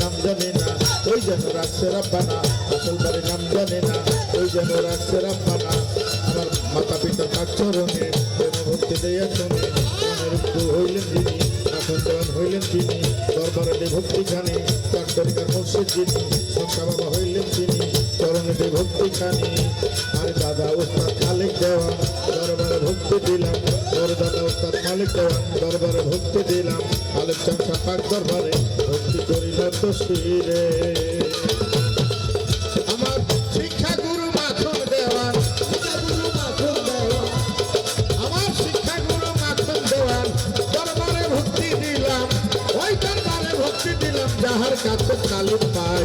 নাম জানে ওই যেন রাখছে রাব্বানা। আসল না, ওই যেন রাখছে রাব্বানা। আমার মাতা পিতা তার চরণে প্রেমে ভক্তি দেয়া হইলেন এখন হইলেন তিনি। দরবারে ভক্তি খানি তার তরিকার মসজিদ যিনি। মক্কা বাবা হইলেন তিনি, চরণে দাদা, ওস্তাদ খালেক দেওয়া দরবারে ভক্তি দিলাম। ওর দাদা, ওস্তাদ মালিক দেওয়া দরবারে ভক্তি দিলাম। আলেক চামচা পাক দরবারে। ভক্তি করিল তো শিরে আমার শিক্ষা গুরু মাথুর দেওয়ান আমার শিক্ষা গুরু মাথুর দেওয়ান ভক্তি দিলাম ওই দরবারে ভক্তি দিলাম যাহার কাছে কালি পাই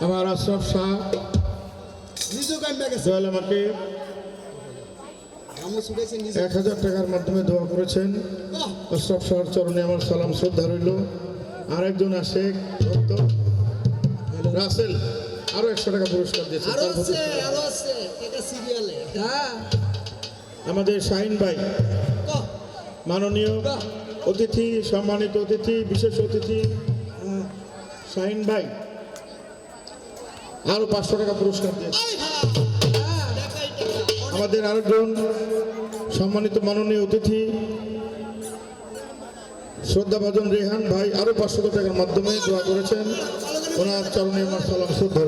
আমার আশরাফ শাহ। দয়াল আমাকে এক হাজার টাকার মাধ্যমে দোয়া করেছেন। আশরাফ শাহর চরণে আমার সালাম শ্রদ্ধা রইল। আরেকজন আছে ভক্ত। রাসেল আরও একশো টাকা পুরস্কার দিয়েছে আরও। আরও হ্যাঁ। আমাদের শাহিন ভাই। মাননীয় অতিথি সম্মানিত অতিথি বিশেষ অতিথি। আহ, শাহিন ভাই। আরও পাঁচশো টাকা পুরস্কার। আমাদের আরেকজন সম্মানিত মাননীয় অতিথি, শ্রদ্ধাভাজন রেহান ভাই, আরও পাঁচশো টাকার মাধ্যমে দোয়া করেছেন ওনার চরণে আমার সালাম শ্রদ্ধা